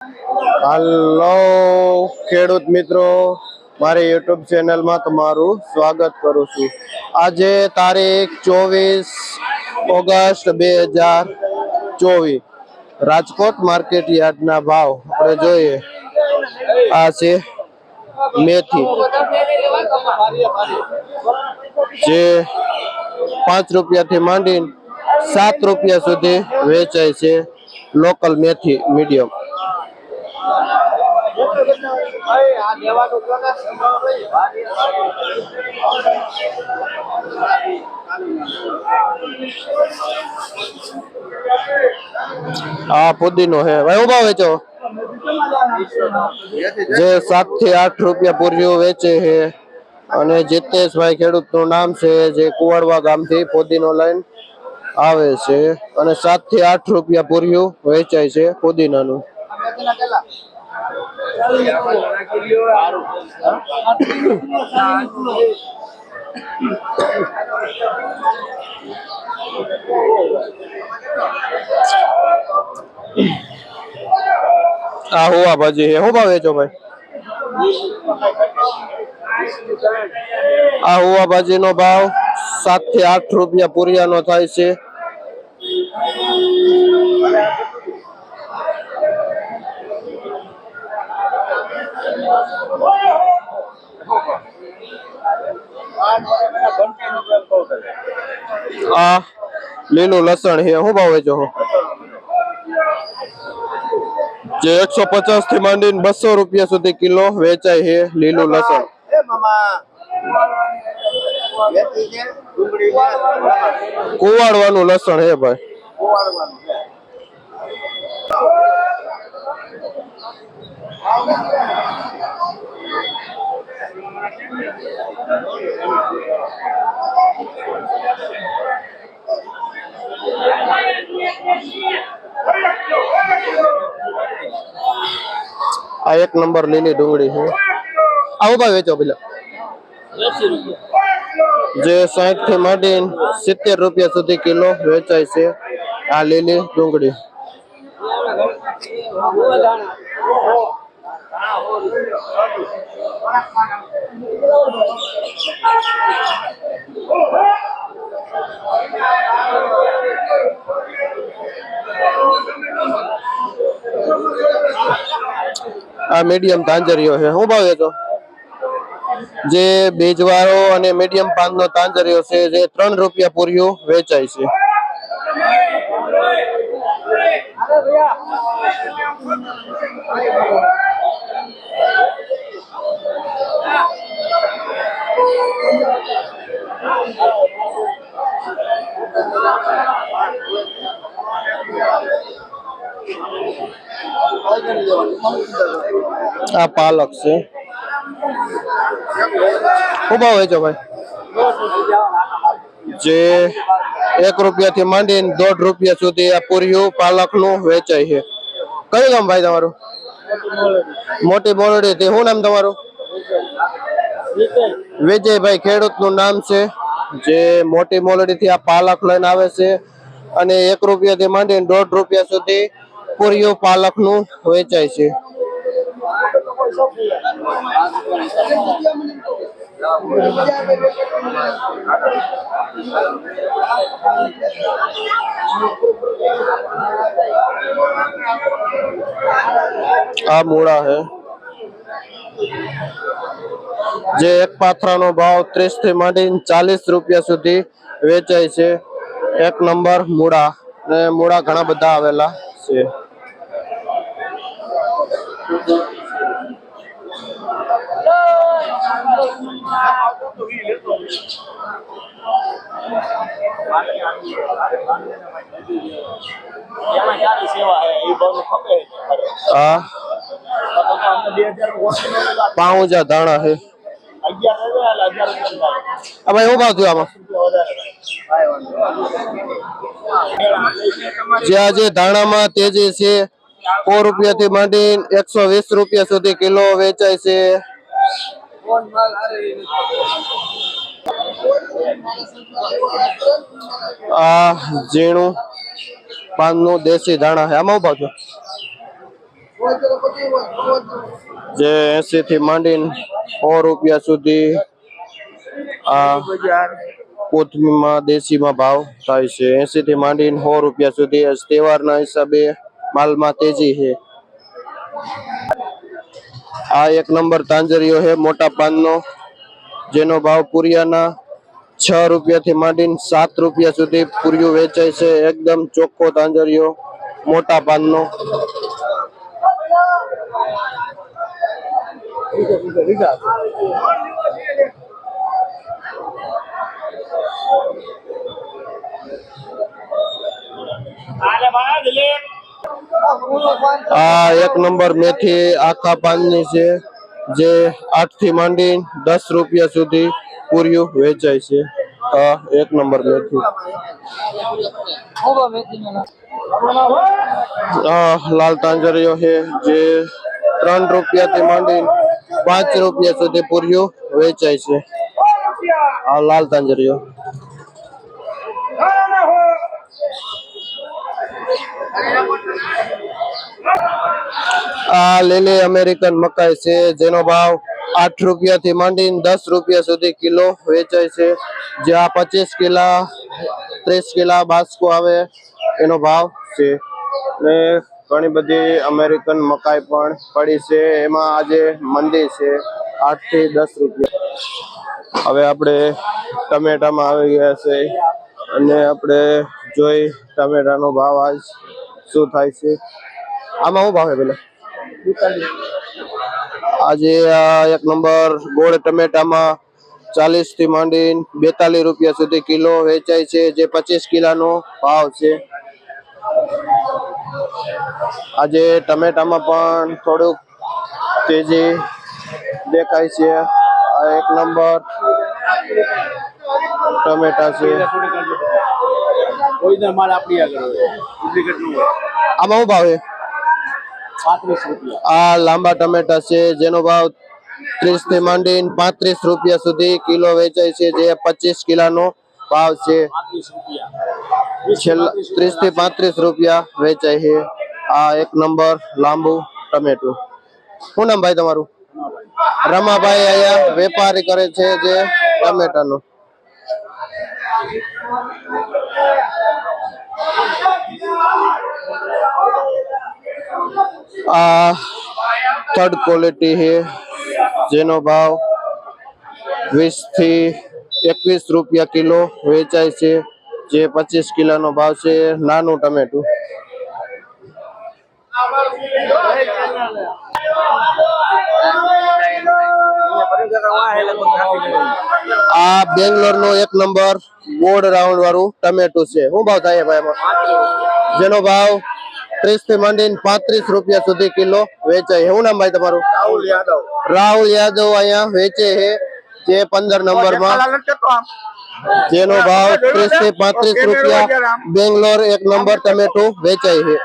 હાલો, ખેડૂત મિત્રો. મારી યુટ્યુબ ચેનલમાં તમારું સ્વાગત કરું છું. આજે તારીખ ચોવીસ ઓગસ્ટ બે હજાર ચોવીસ. રાજકોટ માર્કેટ યાર્ડના ભાવ આપણે જોઈએ. આ છે મેથી. જે પાંચ રૂપિયાથી માંડીને સાત રૂપિયા સુધી વેચાય છે લોકલ મેથી મીડિયમ. આ પુદીનો હે. ભાઈ ઊભા વેચો. જે સાતથી આઠ રૂપિયા પૂર્યો વેચે છે અને જીતેશભાઈ ખેડૂતનું નામ છે જે કુવાડવા ગામથી પુદીનો લઈને આવે છે. અને સાતથી આઠ રૂપિયા પૂર્યું વેચાય છે પુદીનાનું. આ હુવા ભાજી છે શું ભાવ વેચો ભાઈ આ હુવા ભાજી નો ભાવ સાતથી આઠ રૂપિયા પૂરિયાનો થાય છે આ લીલું લસણ છે શું ભાવે વેચો જે એકસો પચાસથી માંડીને બસો રૂપિયા સુધી કિલો વેચાય છે લીલું લસણ. કુવાડવાનું લસણ હે ભાઈ. આ એક નંબર લીલી ડુંગળી છે. આવું ભાઈ વેચો પેલા. જે સાહીઠથી માંડી સિત્તેર રૂપિયા સુધી કિલો વેચાય છે આ લીલી ડુંગળી. આ મીડિયમ તાંજરીઓ છે. શું ભાવ તો? જે બેજવાળો અને મીડિયમ પાનનો તાંજરીઓ છે, જે ત્રણ રૂપિયા પૂર્યું વેચાય છે. આ પાલક છે. શું ભાવ વેચો ભાઈ. જે એક રૂપિયા થી માંડીને દોઢ રૂપિયા સુધી આ પૂર્યું પાલકનું વેચાય છે. કયું ગામ ભાઈ તમારું? મોટી બોરડી થી શું નામ તમારું? વિજયભાઈ ખેડૂતનું નામ છે. જે મોટી મોલડી થી આ પાલક લઈને આવે છે અને એક રૂપિયા થી માંડીને દોઢ રૂપિયા સુધી પૂર્યું પાલકનું વેચાય છે. આ મૂળા હે. જે એક પાથરાનો ભાવ ત્રીસથી માંડીને ચાલીસ રૂપિયા સુધી વેચાય છે. એક નંબર મૂળા. ને મૂળા ઘણા બધા આવેલા છે. હે બે હજાર ધાણા છે. આ ભાઈ શું ભાવ આમાં જે આજે ધાણામાં તેજી છે સો રૂપિયા થી માંડીને એકસો વીસ રૂપિયા સુધી કિલો વેચાય છે. આ ઝીણું પાનનું દેશી ધાણા છે. આમાં ઊભા જે એસી થી માંડીને સો રૂપિયા સુધી આ કોથમીરમાં દેશીમાં ભાવ થાય છે. એસી થી માંડીને સો રૂપિયા સુધી તહેવારના હિસાબે માલમાં તેજી છે આ એક નંબર તાંજરીઓ છે મોટા પાનનો જેનો ભાવ પુરિયાના છ રૂપિયા થી માંડીને સાત રૂપિયા સુધી પુરિયું વેચાય છે એકદમ ચોખ્ખો તાંજરીઓ મોટા પાનનો આલે ભાઈ દિલીપ આ એક નંબર મેથી આખા પાનની છે, જે આઠથી માંડી દસ રૂપિયા સુધી પૂર્યું વેચાય છે. આ એક નંબર મેથી. લાલ તાંજરીઓ છે, જે ત્રણ રૂપિયા થી માંડી પાંચ રૂપિયા સુધી પૂર્યું વેચાય છે. આ લાલ તાંજરીઓ. આ લીલી અમેરિકન મકાઈ છે, જેનો ભાવ આઠ રૂપિયા થી માંડીને દસ રૂપિયા સુધી કિલો વેચાય છે. જ્યાં પચીસ કિલા, ત્રીસ કિલા બાસ્કો આવે, એનો ભાવ છે. ને ઘણી બધી અમેરિકન મકાઈ પણ પડી છે. એમાં આજે મંદી છે આઠથી દસ રૂપિયા. હવે આપણે ટમેટામાં આવી ગયા છે. અને આપણે જોઈ ટમેટાનો ભાવ આજ શું થાય છે. આમાં શું ભાવે પેલા? આજે આ એક નંબર ગોળ ટમેટામાં ચાલીસથી માંડી બેતાલીસ રૂપિયા સુધી કિલો વેચાય છે જે પચીસ કિલાનો ભાવ છે. આજે ટમેટામાં પણ થોડુંક તેજી દેખાય છે. આ એક નંબર ટમેટા છે. આમાં શું ભાવ આ લાંબા ટમેટા છે જેનો ભાવ ત્રીસથી માંડી પાંત્રીસ રૂપિયા સુધી કિલો વેચાય છે જે પચીસ કિલાનો ભાવ છે. છેલ્લા ત્રીસથી પાંત્રીસ રૂપિયા. વેચાય છે. આ એક નંબર લાંબુ ટમેટું. શું નામ ભાઈ તમારું? રમાભાઈ અહીંયા વેપારી કરે છે જે ટમેટાનો. આ થર્ડ ક્વોલિટી છે, જેનો ભાવ વીસથી એકવીસ રૂપિયા કિલો વેચાય છે, જે પચીસ કિલોનો ભાવ છે, નાનું ટમેટું. આ બેંગ્લોર નો એક નંબર ગોળ રાઉન્ડ વાળું ટમેટું છે. શું ભાવ થાય જેનો ભાવ ત્રીસથી માંડીને પાંત્રીસ રૂપિયા સુધી કિલો વેચાય એવું નામ ભાઈ તમારું? રાહુલ યાદવ. રાહુલ યાદવ અહીંયા વેચે છે. જે પંદર નંબરમાં જેનો ભાવ ત્રીસથી પાંત્રીસ રૂપિયા. બેંગ્લોર એક નંબર ટમેટું વેચાય છે.